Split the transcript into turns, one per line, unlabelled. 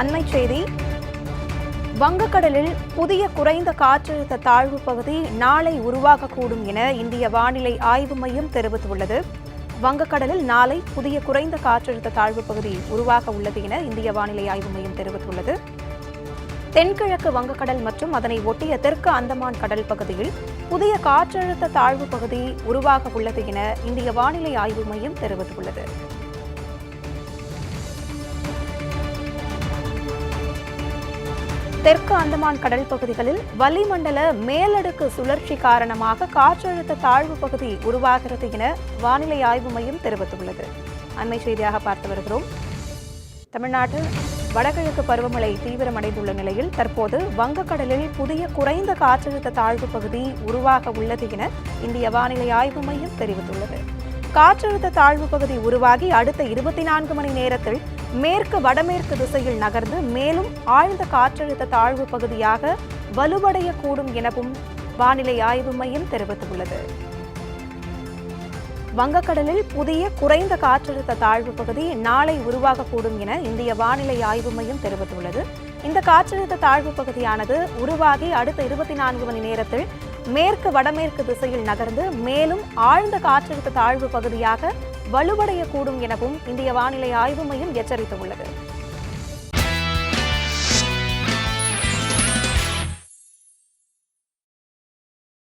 அண்மைச் செய்தி. வங்கக்கடலில் புதிய குறைந்த காற்றழுத்த தாழ்வு பகுதி நாளை உருவாகக்கூடும் என இந்திய வானிலை ஆய்வு மையம் தெரிவித்துள்ளது. வங்கக்கடலில் நாளை புதிய குறைந்த காற்றழுத்த தாழ்வு பகுதி உருவாக உள்ளது என இந்திய வானிலை ஆய்வு மையம் தெரிவித்துள்ளது. தென்கிழக்கு வங்கக்கடல் மற்றும் அதனை ஒட்டிய தெற்கு அந்தமான் கடல் பகுதியில் புதிய காற்றழுத்த தாழ்வு பகுதி உருவாக உள்ளது என இந்திய வானிலை ஆய்வு மையம் தெரிவித்துள்ளது. தெற்கு அந்தமான் கடல் பகுதிகளில் வளிமண்டல மேலடுக்கு சுழற்சி காரணமாக காற்றழுத்த தாழ்வு பகுதி உருவாகிறது என வானிலை ஆய்வு மையம் தெரிவித்துள்ளது. அண்மை செய்தியாக பார்த்து வருகிறோம். தமிழ்நாட்டில் வடகிழக்கு பருவமழை தீவிரமடைந்துள்ள நிலையில் தற்போது வங்கக்கடலில் புதிய குறைந்த காற்றழுத்த தாழ்வு பகுதி உருவாக உள்ளது என இந்திய வானிலை ஆய்வு மையம் தெரிவித்துள்ளது. காற்றழுத்த தாழ்வு பகுதி உருவாகி அடுத்த இருபத்தி நான்கு மணி நேரத்தில் மேற்கு வடமேற்கு திசையில் நகர்ந்து மேலும் ஆழ்ந்த காற்றழுத்த தாழ்வு பகுதியாக வலுவடையக்கூடும் எனவும் வானிலை ஆய்வு மையம் தெரிவித்துள்ளது. வங்கக்கடலில் புதிய குறைந்த காற்றழுத்த தாழ்வு பகுதி நாளை உருவாகக்கூடும் என இந்திய வானிலை ஆய்வு மையம் தெரிவித்துள்ளது. இந்த காற்றழுத்த தாழ்வு பகுதியானது உருவாகி அடுத்த இருபத்தி நான்கு மணி நேரத்தில் மேற்கு வடமேற்கு திசையில் நகர்ந்து மேலும் ஆழ்ந்த காற்றழுத்த தாழ்வு பகுதியாக வலுவடையக்கூடும் எனவும் இந்திய வானிலை ஆய்வு மையம் எச்சரித்துள்ளது.